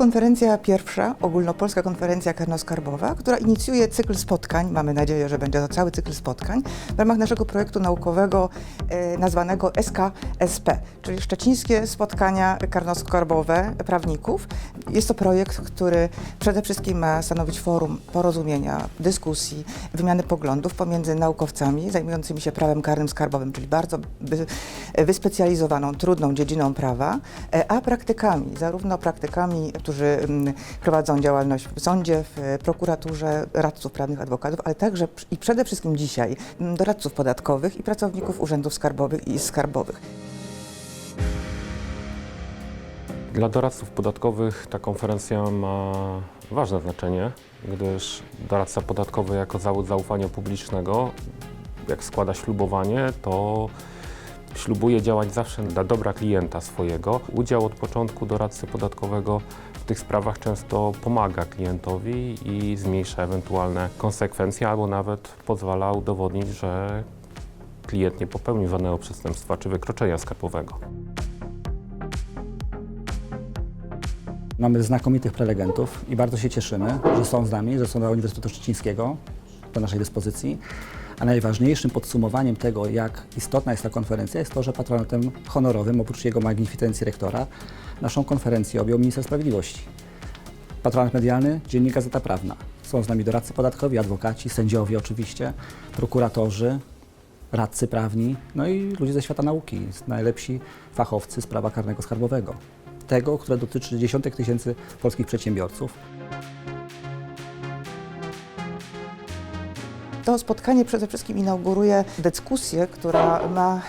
konferencja pierwsza, ogólnopolska konferencja karnoskarbowa, która inicjuje cykl spotkań, mamy nadzieję, że będzie to cały cykl spotkań, w ramach naszego projektu naukowego e, nazwanego SKSP, czyli Szczecińskie Spotkania Karnoskarbowe Prawników. Jest to projekt, który przede wszystkim ma stanowić forum porozumienia, dyskusji, wymiany poglądów pomiędzy naukowcami zajmującymi się prawem karnym skarbowym, czyli bardzo wy, wyspecjalizowaną, trudną dziedziną prawa, e, a praktykami, zarówno praktykami, którzy mm, prowadzą działalność w sądzie, w prokuraturze, radców prawnych, adwokatów, ale także i przede wszystkim dzisiaj mm, doradców podatkowych i pracowników urzędów skarbowych i skarbowych. Dla doradców podatkowych ta konferencja ma ważne znaczenie, gdyż doradca podatkowy jako zawód zaufania publicznego, jak składa ślubowanie, to ślubuje działać zawsze dla dobra klienta swojego. Udział od początku doradcy podatkowego tych sprawach często pomaga klientowi i zmniejsza ewentualne konsekwencje, albo nawet pozwala udowodnić, że klient nie popełnił żadnego przestępstwa czy wykroczenia skarbowego. Mamy znakomitych prelegentów i bardzo się cieszymy, że są z nami, że są na Uniwersytetu Szczecińskiego do naszej dyspozycji. A najważniejszym podsumowaniem tego, jak istotna jest ta konferencja, jest to, że patronatem honorowym, oprócz jego magnificencji rektora, naszą konferencję objął minister sprawiedliwości. Patronat medialny, Dziennik Gazeta Prawna. Są z nami doradcy podatkowi, adwokaci, sędziowie oczywiście, prokuratorzy, radcy prawni, no i ludzie ze świata nauki, najlepsi fachowcy z prawa karnego skarbowego. Tego, które dotyczy dziesiątek tysięcy polskich przedsiębiorców. To spotkanie przede wszystkim inauguruje dyskusję, która ma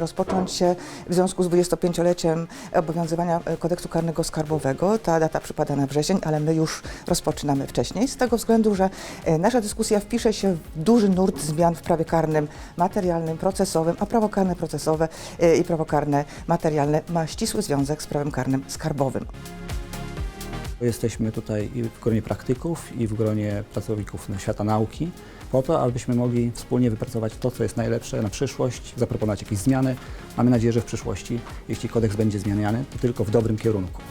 rozpocząć się w związku z 25-leciem obowiązywania e, kodeksu karnego skarbowego. Ta data przypada na wrzesień, ale my już rozpoczynamy wcześniej, z tego względu, że e, nasza dyskusja wpisze się w duży nurt zmian w prawie karnym materialnym, procesowym, a prawo karne procesowe e, i prawo karne materialne ma ścisły związek z prawem karnym skarbowym. Jesteśmy tutaj i w gronie praktyków, i w gronie pracowników świata nauki, po to, abyśmy mogli wspólnie wypracować to, co jest najlepsze na przyszłość, zaproponować jakieś zmiany. Mamy nadzieję, że w przyszłości, jeśli kodeks będzie zmieniany, to tylko w dobrym kierunku.